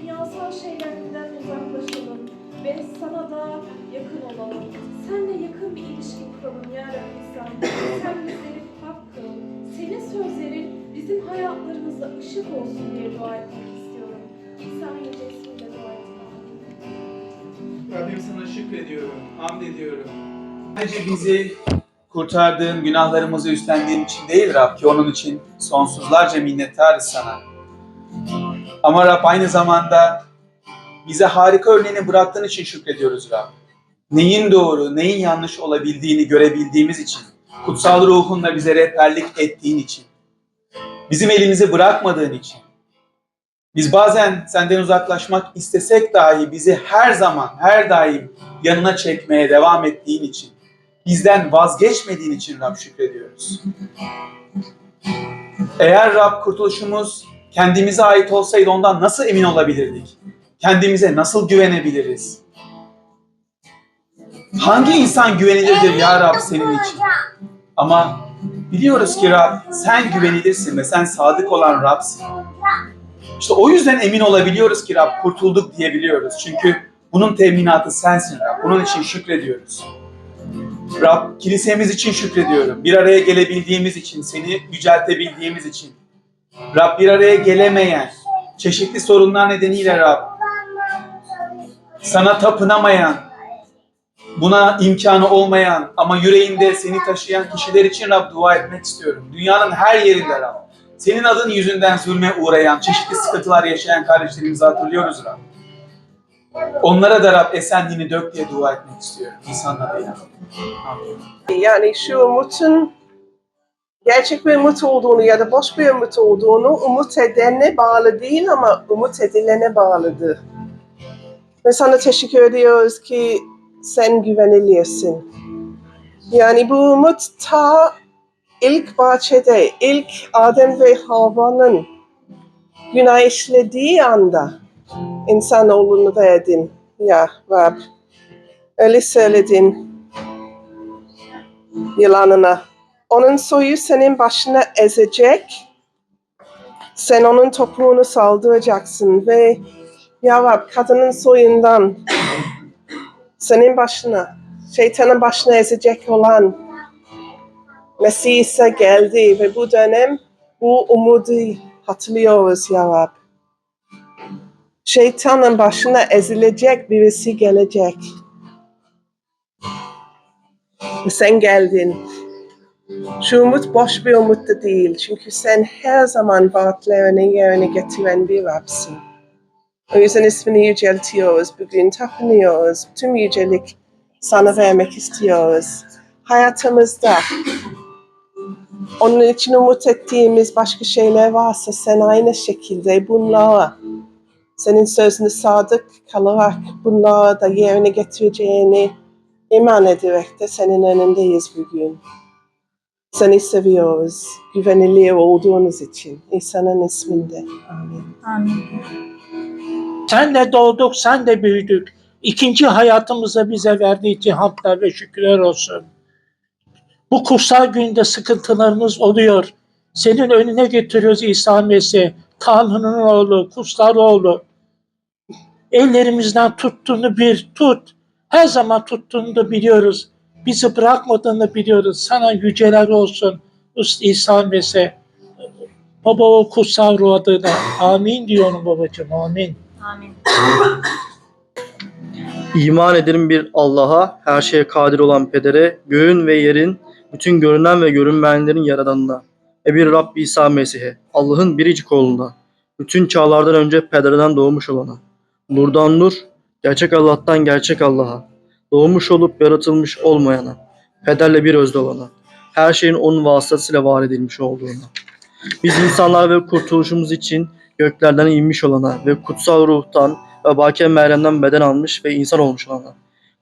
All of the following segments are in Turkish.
dünyasal şeylerinden uzaklaşalım ve sana da yakın olalım. Senle yakın bir ilişki kuralım ya Rabbi sen. Sen bizleri hak kıl. Senin sözlerin bizim hayatlarımızda ışık olsun diye dua etmek istiyorum. İsa'nın yüce ismiyle dua etmek. Rabbim sana şükrediyorum, hamd ediyorum. Sadece bizi kurtardığın, günahlarımızı üstlendiğin için değil Rab ki onun için sonsuzlarca minnettarız sana. Ama Rab aynı zamanda bize harika örneğini bıraktığın için şükrediyoruz Rab. Neyin doğru, neyin yanlış olabildiğini görebildiğimiz için, kutsal ruhunla bize rehberlik ettiğin için, bizim elimizi bırakmadığın için, biz bazen senden uzaklaşmak istesek dahi bizi her zaman, her daim yanına çekmeye devam ettiğin için, bizden vazgeçmediğin için Rab şükrediyoruz. Eğer Rab kurtuluşumuz kendimize ait olsaydı ondan nasıl emin olabilirdik? Kendimize nasıl güvenebiliriz? Hangi insan güvenilirdir ya Rab senin için? Ama biliyoruz ki Rab sen güvenilirsin ve sen sadık olan Rab'sın. İşte o yüzden emin olabiliyoruz ki Rab kurtulduk diyebiliyoruz. Çünkü bunun teminatı sensin Rab. Bunun için şükrediyoruz. Rab kilisemiz için şükrediyorum. Bir araya gelebildiğimiz için, seni yüceltebildiğimiz için. Rab bir araya gelemeyen, çeşitli sorunlar nedeniyle Rab sana tapınamayan, buna imkanı olmayan ama yüreğinde seni taşıyan kişiler için Rab dua etmek istiyorum. Dünyanın her yerinde Rab. Senin adın yüzünden zulme uğrayan, çeşitli sıkıntılar yaşayan kardeşlerimizi hatırlıyoruz Rab. Onlara da Rab esenliğini dök diye dua etmek istiyorum. İnsanlar adıyla. Amin. Yani şu umutun gerçek bir umut olduğunu ya da boş bir umut olduğunu umut edene bağlı değil ama umut edilene bağlıdır. Ve sana teşekkür ediyoruz ki sen güvenilirsin. Yani bu umut ta ilk bahçede, ilk Adem ve Havva'nın günah işlediği anda insanoğlunu verdin. Ya Rab, öyle söyledin yılanına. Onun soyu senin başına ezecek. Sen onun topuğunu saldıracaksın ve ya kadının soyundan senin başına, şeytanın başına ezecek olan Mesih ise geldi ve bu dönem bu umudu hatırlıyoruz ya. Şeytanın başına ezilecek birisi gelecek. Sen geldin. Şu umut boş bir umut da değil. Çünkü sen her zaman vaatlerini yerine getiren bir Rabsın. O yüzden ismini yüceltiyoruz. Bugün tapınıyoruz. Tüm yücelik sana vermek istiyoruz. Hayatımızda onun için umut ettiğimiz başka şeyler varsa sen aynı şekilde bunlara senin sözüne sadık kalarak bunları da yerine getireceğini iman ederek de senin önündeyiz bugün. Seni seviyoruz. Güvenilir olduğunuz için. İsa'nın isminde. Amin. Senle doğduk, sen de büyüdük. İkinci hayatımızı bize verdiği için hamdlar ve şükürler olsun. Bu kutsal günde sıkıntılarımız oluyor. Senin önüne getiriyoruz İsa Mesih, Tanrı'nın oğlu, kutsal oğlu. Ellerimizden tuttuğunu bir tut. Her zaman tuttuğunu da biliyoruz. Bizi bırakmadığını biliyoruz. Sana yüceler olsun İsa Mesih. Baba o kutsal ruh adına. Amin diyorum babacığım. Amin. Amin. İman ederim bir Allah'a, her şeye kadir olan pedere, göğün ve yerin, bütün görünen ve görünmeyenlerin yaradanına ve bir Rabb İsa Mesih'e, Allah'ın biricik oğluna, bütün çağlardan önce pederden doğmuş olana, nurdan nur, gerçek Allah'tan gerçek Allah'a, doğmuş olup yaratılmış olmayana, pederle bir özde olana, her şeyin onun vasıtasıyla var edilmiş olduğuna. Biz insanlar ve kurtuluşumuz için göklerden inmiş olana ve kutsal ruhtan ve Baki Meryem'den beden almış ve insan olmuş olana.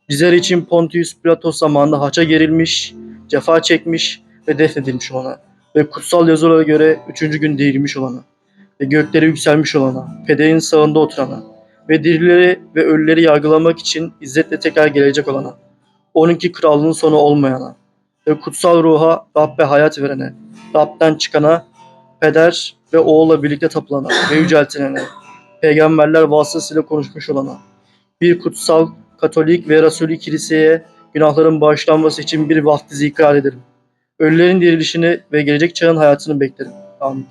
Bizler için Pontius Pilatos zamanında haça gerilmiş, cefa çekmiş ve defnedilmiş olana ve kutsal yazılara göre üçüncü gün dirilmiş olana ve göklere yükselmiş olana, pederin sağında oturana ve dirileri ve ölüleri yargılamak için izzetle tekrar gelecek olana, onunki krallığın sonu olmayana ve kutsal ruha Rabbe hayat verene, Rab'den çıkana peder ve oğulla birlikte tapılana ve yüceltilene, peygamberler vasıtasıyla konuşmuş olana, bir kutsal, katolik ve rasulü kiliseye günahların bağışlanması için bir vaftiz ikrar ederim. Ölülerin dirilişini ve gelecek çağın hayatını beklerim. Amin.